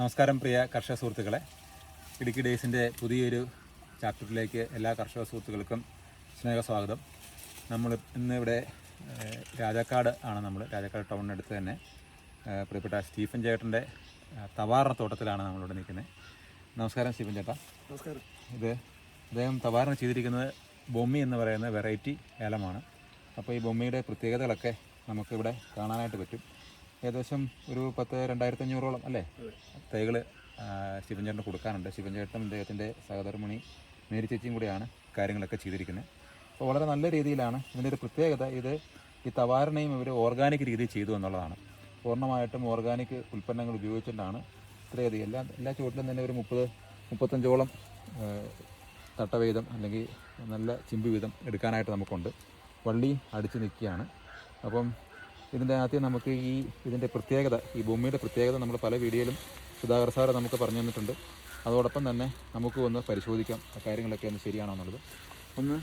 നമസ്കാരം പ്രിയ കർഷക സുഹൃത്തുക്കളെ. ഇടുക്കി ഡേയ്സിന്റെ പുതിയൊരു ചാപ്റ്ററിലേക്ക് എല്ലാ കർഷക സുഹൃത്തുക്കൾക്കും സ്നേഹ സ്വാഗതം നമ്മൾ ഇന്ന് ഇവിടെ ഏഹ്, രാജാക്കാട് ആണ് നമ്മൾ രാജാക്കാട് ടൗണിനടുത്ത് തന്നെ. പ്രിയപ്പെട്ട സ്റ്റീഫൻ ചേട്ടന്റെ തവാറിന തോട്ടത്തിലാണ് നമ്മളിവിടെ നിൽക്കുന്നത്. നമസ്കാരം സ്റ്റീഫൻ ചേട്ടാ. നമസ്കാരം. ഇത് അദ്ദേഹം തവാറിന് ചെയ്തിരിക്കുന്നത് ബൊമ്മി എന്ന് പറയുന്ന വെറൈറ്റി ഏലമാണ്. അപ്പോൾ ഈ ബൊമ്മിയുടെ പ്രത്യേകതകളൊക്കെ നമുക്കിവിടെ കാണാനായിട്ട് പറ്റും. ഏകദേശം ഒരു പത്ത് രണ്ടായിരത്തി അഞ്ഞൂറോളം അല്ലേ തൈകൾ ശിവഞ്ചേട്ടന് കൊടുക്കാനുണ്ട്. ശിവൻ ചേട്ടനും അദ്ദേഹത്തിന്റെ സഹധർമ്മിണി മേരി ചേച്ചിയും കൂടിയാണ് കാര്യങ്ങളൊക്കെ ചെയ്തിരിക്കുന്നത്. അപ്പോൾ വളരെ നല്ല രീതിയിലാണ് ഇതിന്റെ ഒരു പ്രത്യേകത. ഇത് ഈ തവാരണയും ഇവർ ഓർഗാനിക് രീതിയിൽ ചെയ്തു എന്നുള്ളതാണ്. പൂർണമായിട്ടും ഓർഗാനിക് ഉൽപ്പന്നങ്ങൾ ഉപയോഗിച്ചിട്ടാണ് ഇത്രയധികം. എല്ലാ എല്ലാ ചുവട്ടിലും തന്നെ ഒരു മുപ്പത് മുപ്പത്തഞ്ചോളം തട്ടവീതം തട്ട അല്ലെങ്കിൽ നല്ല ചിമ്പ് വീതം എടുക്കാനായിട്ട് നമുക്കുണ്ട്. വള്ളി അടിച്ച് നിൽക്കുകയാണ്. അപ്പം ഇതിന്റെ ആദ്യം നമുക്ക് ഈ ഇതിന്റെ പ്രത്യേകത ഈ ഭൂമിയുടെ പ്രത്യേകത നമ്മൾ പല വീഡിയോയിലും സുധാകർ സാറ് നമുക്ക് പറഞ്ഞു തന്നിട്ടുണ്ട്. അതോടൊപ്പം തന്നെ നമുക്ക് ഒന്ന് പരിശോധിക്കാം കാര്യങ്ങളൊക്കെ ഒന്ന് ശരിയാണോ എന്നുള്ളത്. ഒന്ന്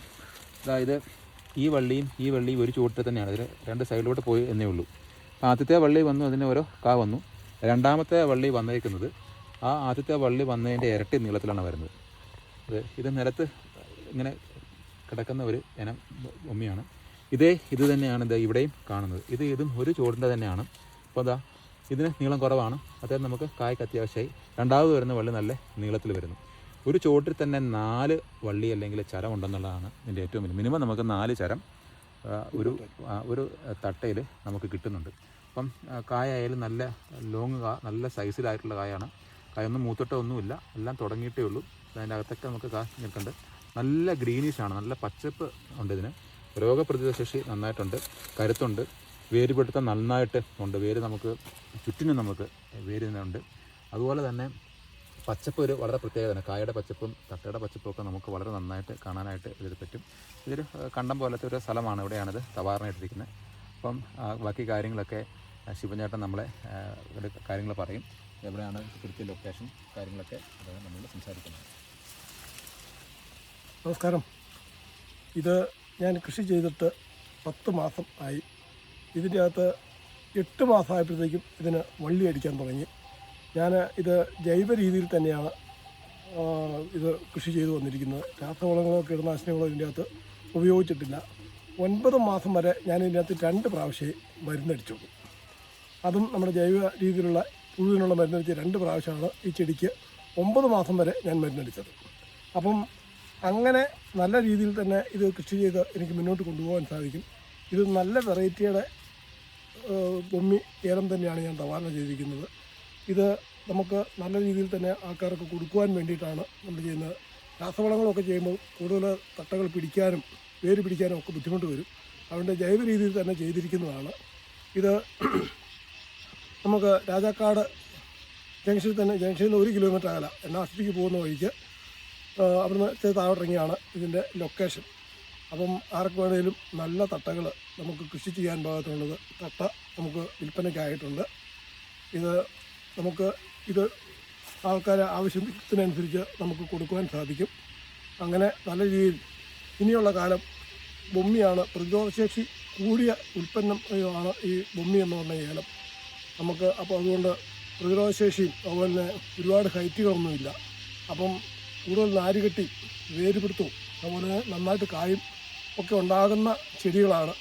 അതായത് ഈ വള്ളിയും ഈ വള്ളിയും ഒരു ചുവട്ടിൽ തന്നെയാണ്. ഇതിൽ രണ്ട് സൈഡിലോട്ട് പോയി എന്നേ ഉള്ളൂ. അപ്പോൾ ആദ്യത്തെ വള്ളി വന്നു അതിന് ഓരോ കാ വന്നു. രണ്ടാമത്തെ വള്ളി വന്നേക്കുന്നത് ആ ആദ്യത്തെ വള്ളി വന്നതിന്റെ ഇരട്ടി നീളത്തിലാണ് വരുന്നത്. ഇത് ഇത് നിലത്ത് ഇങ്ങനെ കിടക്കുന്ന ഒരു ഇനം ഭൂമിയാണ്. ഇതേ ഇത് തന്നെയാണ് ഇത് ഇവിടെയും കാണുന്നത്. ഇത് ഇതും ഒരു ചുവടിന്റെ തന്നെയാണ്. അപ്പോൾ അതാ ഇതിന് നീളം കുറവാണ്. അതായത് നമുക്ക് കായ്ക്ക് അത്യാവശ്യമായി രണ്ടാമത് വരുന്ന വള്ളി നല്ല നീളത്തിൽ വരുന്നു. ഒരു ചുവട്ടിൽ തന്നെ നാല് വള്ളി അല്ലെങ്കിൽ ചരം ഉണ്ടെന്നുള്ളതാണ് ഇതിന്റെ ഏറ്റവും വലിയ മിനിമം നമുക്ക് നാല് ചരം ഒരു ഒരു തട്ടയിൽ നമുക്ക് കിട്ടുന്നുണ്ട്. അപ്പം കായായാലും നല്ല ലോങ് കാ നല്ല സൈസിലായിട്ടുള്ള കായാണ്. കായൊന്നും മൂത്തിട്ടോ ഒന്നുമില്ല എല്ലാം തുടങ്ങിയിട്ടേ ഉള്ളൂ. അതിന്റെ അകത്തൊക്കെ നമുക്ക് കാ നിൽക്കുന്നുണ്ട് നല്ല ഗ്രീനിഷാണ് നല്ല പച്ചപ്പ് ഉണ്ട് ഇതിന്. രോഗപ്രതിരോധ ശേഷി നന്നായിട്ടുണ്ട് കരുത്തുണ്ട് വേര് പിടുത്തം നന്നായിട്ട് ഉണ്ട് വേര് നമുക്ക് ചുറ്റിനും നമുക്ക് വേര് ഇതിനുണ്ട് അതുപോലെ തന്നെ പച്ചപ്പ് ഒരു വളരെ പ്രത്യേകതയാണ്. കായയുടെ പച്ചപ്പും തട്ടയുടെ പച്ചപ്പും ഒക്കെ നമുക്ക് വളരെ നന്നായിട്ട് കാണാനായിട്ട് ഇതിൽ പറ്റും. ഇതൊരു കണ്ടം പോലത്തെ ഒരു സ്ഥലമാണ് ഇവിടെയാണിത് തവാറിനായിട്ടിരിക്കുന്നത്. അപ്പം ബാക്കി കാര്യങ്ങളൊക്കെ ആ, നമ്മളെ കാര്യങ്ങൾ പറയും. എവിടെയാണ് കൃത്യ ലൊക്കേഷൻ കാര്യങ്ങളൊക്കെ നമ്മൾ സംസാരിക്കുന്നത്. നമസ്കാരം. ഇത് ഞാൻ കൃഷി ചെയ്തിട്ട് പത്ത് മാസം ആയി. ഇതിന്റെ അകത്ത് എട്ട് മാസമായപ്പോഴത്തേക്കും ഇതിന് വള്ളി അടിക്കാൻ തുടങ്ങി. ഞാൻ ഇത് ജൈവ രീതിയിൽ തന്നെയാണ് ഇത് കൃഷി ചെയ്തു വന്നിരിക്കുന്നത്. രാസവളങ്ങളോ കീടനാശിനികളോ ഇതിന്റെ അകത്ത് ഉപയോഗിച്ചിട്ടില്ല. ഒൻപത് മാസം വരെ ഞാൻ ഇതിന്റെ അകത്ത് രണ്ട് പ്രാവശ്യമേ മരുന്നടിച്ചുള്ളൂ. അതും നമ്മുടെ ജൈവ രീതിയിലുള്ള പുഴുവിനുള്ള മരുന്നടിച്ച് രണ്ട് പ്രാവശ്യമാണ് ഈ ചെടിക്ക് ഒമ്പത് മാസം വരെ ഞാൻ മരുന്നടിച്ചത്. അപ്പം അങ്ങനെ നല്ല രീതിയിൽ തന്നെ ഇത് കൃഷി ചെയ്ത് എനിക്ക് മുന്നോട്ട് കൊണ്ടുപോകാൻ സാധിക്കും. ഇത് നല്ല വെറൈറ്റിയുടെ ബൊമ്മി ഏലം തന്നെയാണ് ഞാൻ തവാരണ ചെയ്തിരിക്കുന്നത്. ഇത് നമുക്ക് നല്ല രീതിയിൽ തന്നെ ആൾക്കാർക്ക് കൊടുക്കുവാൻ വേണ്ടിയിട്ടാണ് നമ്മൾ ചെയ്യുന്നത്. രാസവളങ്ങളൊക്കെ ചെയ്യുമ്പോൾ കൂടുതൽ തട്ടകൾ പിടിക്കാനും വേര് പിടിക്കാനും ഒക്കെ ബുദ്ധിമുട്ട് വരും. അതുകൊണ്ട് ജൈവ രീതിയിൽ തന്നെ ചെയ്തിരിക്കുന്നതാണ്. ഇത് നമുക്ക് രാജാക്കാട് ജംഗ്ഷനിൽ തന്നെ ജംഗ്ഷനിൽ നിന്ന് ഒരു കിലോമീറ്റർ അകല എണ്ണാസ്റ്റിക്ക് പോകുന്ന വഴിക്ക് അവിടുന്ന് താഴോട്ടിറങ്ങിയാണ് ഇതിന്റെ ലൊക്കേഷൻ അപ്പം ആർക്ക് വേണേലും നല്ല തട്ടകൾ നമുക്ക് കൃഷി ചെയ്യാൻ പാകത്തിനുള്ളത് തട്ട നമുക്ക് വിൽപ്പനയ്ക്കായിട്ടുണ്ട്. ഇത് നമുക്ക് ഇത് ആൾക്കാരെ ആവശ്യത്തിനനുസരിച്ച് നമുക്ക് കൊടുക്കുവാൻ സാധിക്കും. അങ്ങനെ നല്ല രീതിയിൽ ഇനിയുള്ള കാലം ബൊമ്മിയാണ് പ്രതിരോധശേഷി കൂടിയ ഉൽപ്പന്നം ആണ് ഈ ബൊമ്മി എന്ന് പറഞ്ഞ ഏലം. നമുക്ക് അപ്പോൾ അതുകൊണ്ട് പ്രതിരോധശേഷിയും അതുപോലെ തന്നെ ഒരുപാട് ഹൈറ്റുകളൊന്നുമില്ല. അപ്പം കൂടുതൽ നാരുകെട്ടി വേരുപിടുത്തവും അതുപോലെ നന്നായിട്ട് കായും ഒക്കെ ഉണ്ടാകുന്ന ചെടികളാണ്.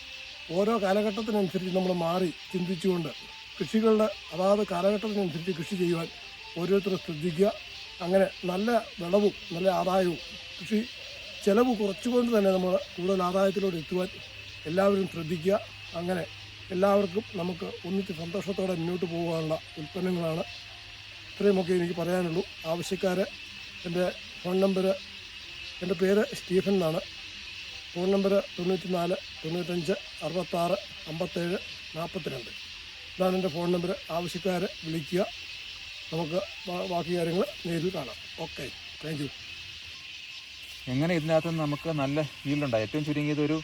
ഓരോ കാലഘട്ടത്തിനനുസരിച്ച് നമ്മൾ മാറി ചിന്തിച്ചുകൊണ്ട് കൃഷികളുടെ അതാത് കാലഘട്ടത്തിനനുസരിച്ച് കൃഷി ചെയ്യുവാൻ ഓരോരുത്തരും ശ്രദ്ധിക്കുക. അങ്ങനെ നല്ല വിളവും നല്ല ആദായവും കൃഷി ചിലവ് കുറച്ചുകൊണ്ട് തന്നെ നമ്മൾ കൂടുതൽ ആദായത്തിലൂടെ എത്തുവാൻ എല്ലാവരും ശ്രദ്ധിക്കുക. അങ്ങനെ എല്ലാവർക്കും നമുക്ക് ഒന്നിച്ച് സന്തോഷത്തോടെ മുന്നോട്ട് പോകാനുള്ള ഉൽപ്പന്നങ്ങളാണ്. ഇത്രയുമൊക്കെ എനിക്ക് പറയാനുള്ളൂ. ആവശ്യക്കാരെ എന്റെ ഫോൺ നമ്പർ എന്റെ പേര് സ്റ്റീഫൻ എന്നാണ്. ഫോൺ നമ്പർ തൊണ്ണൂറ്റി നാല് തൊണ്ണൂറ്റഞ്ച് അറുപത്താറ് അമ്പത്തേഴ് നാൽപ്പത്തിരണ്ട് ഇതാണ് എന്റെ ഫോൺ നമ്പർ ആവശ്യക്കാരെ വിളിക്കുക. നമുക്ക് ബാക്കി കാര്യങ്ങൾ നേരിൽ കാണാം. ഓക്കെ. Thank you. എങ്ങനെ ഇതിനകത്ത് നമുക്ക് നല്ല ഫീൽഡുണ്ടായി ഏറ്റവും ചുരുങ്ങിയത് ഒരു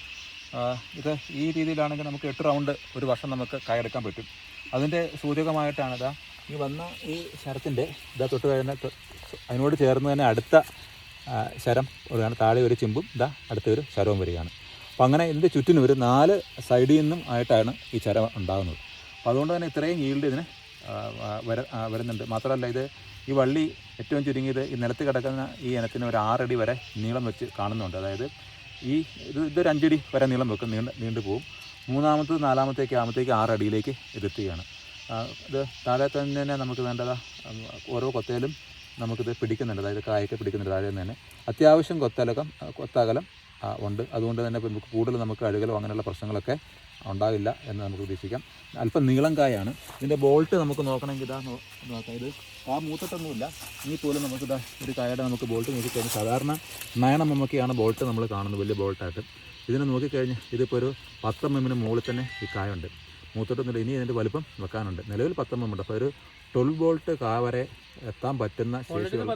ഇത് ഈ രീതിയിലാണെങ്കിൽ നമുക്ക് എട്ട് റൗണ്ട് ഒരു വർഷം നമുക്ക് കായെടുക്കാൻ പറ്റും. അതിന്റെ സൂചകമായിട്ടാണ് ഇതാ ഈ വന്ന ഈ ശരത്തിന്റെ ഇതാ തൊട്ട് തൊ- അതിനോട് ചേർന്ന് തന്നെ അടുത്ത ശരം ഒരാണ് താഴെ ഒരു ചിമ്പും ഇതാ അടുത്ത ഒരു ശരവും വരികയാണ്. അപ്പോൾ അങ്ങനെ ഇതിന്റെ ചുറ്റിനും ഒരു നാല് സൈഡിൽ നിന്നും ആയിട്ടാണ് ഈ ചരം ഉണ്ടാകുന്നത്. അപ്പോൾ അതുകൊണ്ട് തന്നെ ഇത്രയും ഈൽഡ് ഇതിന് വര വരുന്നുണ്ട്. മാത്രമല്ല ഇത് ഈ വള്ളി ഏറ്റവും ചുരുങ്ങിയത് ഈ നിലത്ത് കിടക്കുന്ന ഈ ഇനത്തിന് ഒരു ആറടി വരെ നീളം വെച്ച് കാണുന്നുണ്ട്. അതായത് ഈ ഇത് ഇതൊരു അഞ്ചടി വരെ നീളം വെക്കും നീണ്ട് നീണ്ടു പോകും. മൂന്നാമത്തത് നാലാമത്തേക്ക് ആകുമ്പോഴത്തേക്ക് ആറടിയിലേക്ക് ഇതെത്തുകയാണ് ഇത് താഴെ തന്നെ നമുക്ക് വേണ്ടതാ ഓരോ കൊത്തയിലും നമുക്കിത് പിടിക്കുന്നുണ്ട്. അതായത് കായൊക്കെ പിടിക്കുന്നുണ്ട് താഴെ തന്നെ അത്യാവശ്യം കൊത്തലകം കൊത്തകലം ഉണ്ട്. അതുകൊണ്ട് തന്നെ നമുക്ക് കൂടുതൽ നമുക്ക് അഴുകലോ അങ്ങനെയുള്ള പ്രശ്നങ്ങളൊക്കെ ഉണ്ടാവില്ല എന്ന് നമുക്ക് പ്രതീക്ഷിക്കാം. അല്പം നീളം കായാണ്. ഇതിന്റെ ബോൾട്ട് നമുക്ക് നോക്കണമെങ്കിൽ ഇതാ നോക്കാം. ഇത് ആ മൂത്തിട്ടൊന്നുമില്ല. ഈ പോലും നമുക്ക് ഇതാ ഒരു കായയുടെ നമുക്ക് ബോൾട്ട് നോക്കിക്കഴിഞ്ഞാൽ സാധാരണ നയണം നമുക്കാണ് ബോൾട്ട് നമ്മൾ കാണുന്നത് വലിയ ബോൾട്ടായിട്ട്. ഇതിനെ നോക്കിക്കഴിഞ്ഞാൽ ഇതിപ്പോൾ ഒരു പത്ത് എം എമ്മിന് മുകളിൽ തന്നെ ഈ കായുണ്ട്. മൂത്തിട്ടൊന്നുമില്ല ഇനി ഇതിന്റെ വലുപ്പം വെക്കാനുണ്ട്. നിലവിൽ പത്ത് എം എം ഉണ്ട്. അപ്പോൾ ഒരു ട്വൽവ് വോൾട്ട് കാ വരെ എത്താൻ പറ്റുന്ന ശേഷി ശേഷികൾ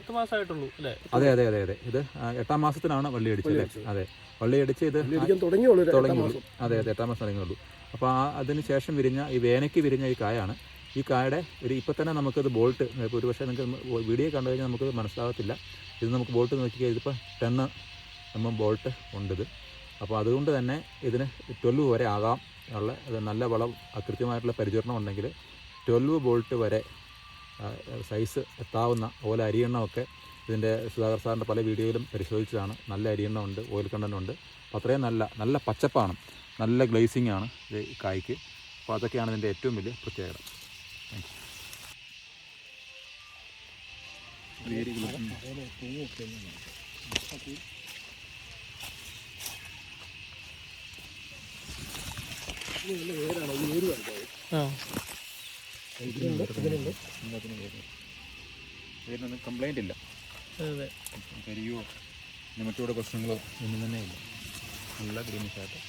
അതെ അതെ അതെ അതെ. ഇത് എട്ടാം മാസത്തിനാണ് വള്ളി അടിച്ചത്? അതെ. വള്ളി അടിച്ച് ഇത് തുടങ്ങിയുള്ളൂ അതെ അതെ എട്ടാം മാസം തുടങ്ങിയുള്ളൂ. അപ്പോൾ ആ അതിന് ശേഷം വിരിഞ്ഞ ഈ വേനയ്ക്ക് വിരിഞ്ഞ ഈ കായാണ്. ഈ കായുടെ ഒരു ഇപ്പം തന്നെ നമുക്കത് ബോൾട്ട് ഒരു പക്ഷേ നിങ്ങൾക്ക് വീഡിയോ കണ്ടു കഴിഞ്ഞാൽ നമുക്ക് മനസ്സിലാകത്തില്ല ഇത് നമുക്ക് ബോൾട്ട് നോക്കിയാൽ ഇതിപ്പോൾ ടെണ്ണ് എം എം ബോൾട്ട് ഉണ്ട് ഇത് അപ്പോൾ അതുകൊണ്ട് തന്നെ ഇതിന് ട്വൽവ് വരെ ആകാം. ഉള്ള നല്ല വളം കൃത്യമായിട്ടുള്ള പരിചരണം ഉണ്ടെങ്കിൽ ട്വൽവ് ബോൾട്ട് വരെ സൈസ് എത്താവുന്ന ഓല അരിയെണ്ണമൊക്കെ ഇതിന്റെ സുധാകർ സാറിന്റെ പല വീഡിയോയിലും പരിശോധിച്ചതാണ്. നല്ല അരിയെണ്ണ ഉണ്ട് ഓയിൽ കണ്ടന്റ് ഉണ്ട്. അപ്പോൾ അത്രയും നല്ല നല്ല പച്ചപ്പാണ് നല്ല ഗ്ലേസിംഗ് ആണ് ഇത് കായ്ക്ക്. അപ്പോൾ അതൊക്കെയാണ് ഇതിന്റെ ഏറ്റവും വലിയ പ്രത്യേകത. താങ്ക് ആ ഇതിനൊന്നും കംപ്ലൈന്റ് ഇല്ല. അതെ. കരിയോ പ്രശ്നങ്ങളോ ഒന്നും തന്നെ ഇല്ല. നല്ല ഗ്രീനിഷായിട്ട്